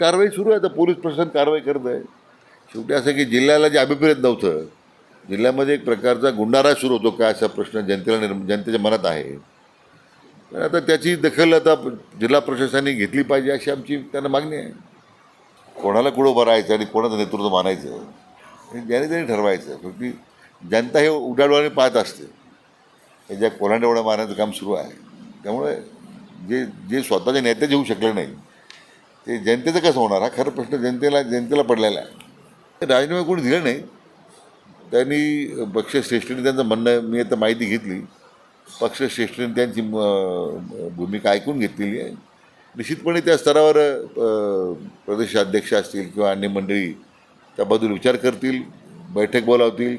कारवाई सुरू आहे आता पोलीस प्रशासन कारवाई करत आहे. शेवटी असं की जिल्ह्याला जे अभिप्रेत नव्हतं जिल्ह्यामध्ये एक प्रकारचा गुंडारा सुरू होतो का असा प्रश्न जनतेला निर्म जनतेच्या मनात आहे. तर आता त्याची दखल आता जिल्हा प्रशासनाने घेतली पाहिजे अशी आमची त्यांना मागणी आहे. कोणाला कुठं उभं राहायचं आणि कोणाचं नेतृत्व मानायचं हे ज्याने त्याने ठरवायचं. शेवटी जनता हे उडाडवाने पाहत असते. हे ज्या कोणाला मारण्याचं काम सुरू आहे. त्यामुळे जे जे स्वतःचे नेते येऊ शकले नाही ते जनतेचं कसं होणार हा खरं प्रश्न जनतेला जनतेला पडलेला आहे. राजीनामे कोणी दिले नाही त्यांनी पक्षश्रेष्ठीने त्यांचं म्हणणं मी आता माहिती घेतली. पक्षश्रेष्ठीने त्यांची भूमिका ऐकून घेतलेली आहे. निश्चितपणे त्या स्तरावर प्रदेशाध्यक्ष असतील किंवा अन्य मंडळी त्याबद्दल विचार करतील बैठक बोलावतील.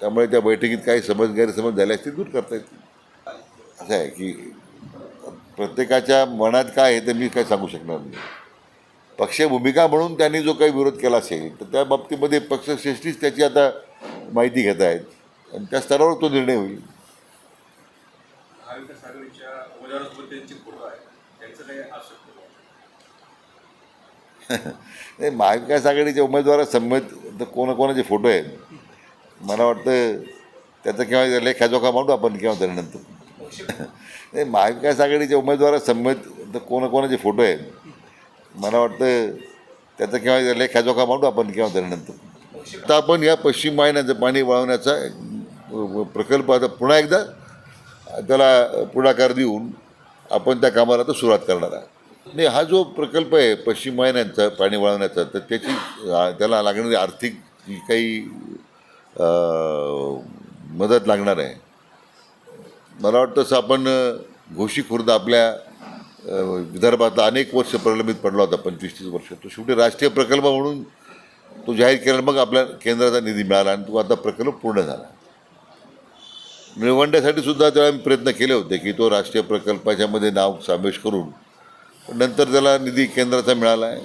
त्यामुळे त्या बैठकीत काही समज गैरसमज झाले असतील दूर करता येतील. असं आहे की प्रत्येकाच्या मनात काय आहे ते मी काय सांगू शकणार नाही. पक्ष भूमिका म्हणून त्यांनी जो काही विरोध केला असेल तर त्या बाबतीमध्ये पक्षश्रेष्ठीच त्याची आता माहिती घेत आहेत. आणि त्या स्तरावर तो निर्णय होईल. नाही. महाविकास आघाडीच्या उमेदवारासमवेत तर कोणाकोणाचे फोटो आहेत? मला वाटतं त्याचा केव्हा लेखाजोखा मांडू आपण केव्हा तरी नंतर नाही महाविकास आघाडीच्या उमेदवारासमवेत तर कोणाकोणाचे फोटो आहेत? मला वाटतं त्याचा केव्हा लेखाजोखा मांडू आपण केव्हा त्यानंतर. तर आता आपण या पश्चिम वाहिन्याचं पाणी वळवण्याचा प्रकल्प आता पुन्हा एकदा त्याला पुढाकार देऊन आपण त्या कामाला तर सुरुवात करणार आहे नाही हा जो प्रकल्प आहे पश्चिम वाहिन्यांचा पाणी वळवण्याचा तर त्याची त्याला लागणारी आर्थिक काही मदत लागणार आहे. मला वाटतं आपण घोषी घोशी खुर्द आपल्या विदर्भातला अनेक वर्ष प्रलंबित पडला होता पंचवीस तीस वर्ष. तो शेवटी राष्ट्रीय प्रकल्प म्हणून तो जाहीर केला मग आपल्या केंद्राचा निधी मिळाला आणि तो आता प्रकल्प पूर्ण झाला. निळवंड्यासाठी सुद्धा त्यावेळी आम्ही प्रयत्न केले होते की तो राष्ट्रीय प्रकल्पाच्यामध्ये नाव समावेश करून नंतर त्याला निधी केंद्राचा मिळाला आहे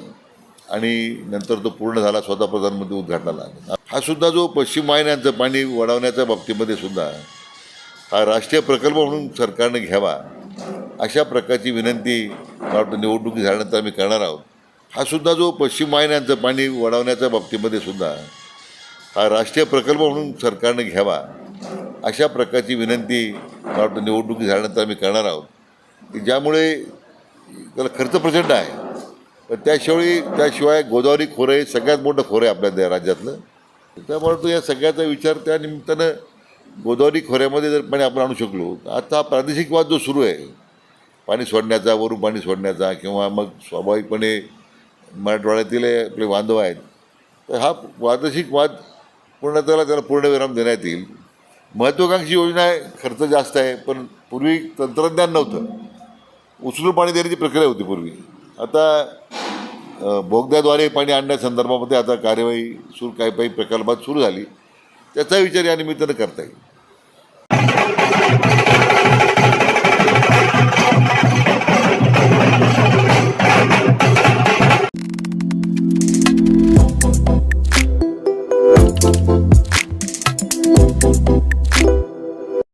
आणि नंतर तो पूर्ण झाला स्वतः प्रधानमंत्री उद्घाटनाला हा सुद्धा जो पश्चिम वाहिन्यांचं पाणी वळवण्याच्या बाबतीमध्ये सुद्धा हा राष्ट्रीय प्रकल्प म्हणून सरकारने घ्यावा अशा प्रकारची विनंती मला वाटतं निवडणुकी झाल्यानंतर आम्ही करणार आहोत. हा सुद्धा जो पश्चिम वाहिन्यांचं पाणी वळवण्याच्या बाबतीमध्ये सुद्धा हा राष्ट्रीय प्रकल्प म्हणून सरकारने घ्यावा अशा प्रकारची विनंती मला वाटतं निवडणुकी झाल्यानंतर आम्ही करणार आहोत. की ज्यामुळे त्याला खर्च प्रचंड आहे. पण त्याशिवाय त्याशिवाय गोदावरी खोरं हे सगळ्यात मोठं खोरं आहे आपल्या राज्यातलं. त्यामुळे तो या सगळ्याचा विचार त्या निमित्तानं गोदावरी खोऱ्यामध्ये जर पाणी आपण आणू शकलो आता हा प्रादेशिक वाद जो सुरू आहे पाणी सोडण्याचा वरून पाणी सोडण्याचा किंवा मग स्वाभाविकपणे मराठवाड्यातील आपले बांधव आहेत तर हा प्रादेशिक वाद पूर्णत्वाला त्याला पूर्णविराम देण्यात येईल. महत्त्वाकांक्षी योजना आहे खर्च जास्त आहे पण पूर्वी तंत्रज्ञान नव्हतं. उचलून पाणी देण्याची प्रक्रिया होती पूर्वी. आता बोगद्याद्वारे पाणी आणण्यासंदर्भामध्ये आता कार्यवाही सुरू काही काही प्रकल्पात सुरू झाली. त्याचा विचार या निमित्तानं करता येईल.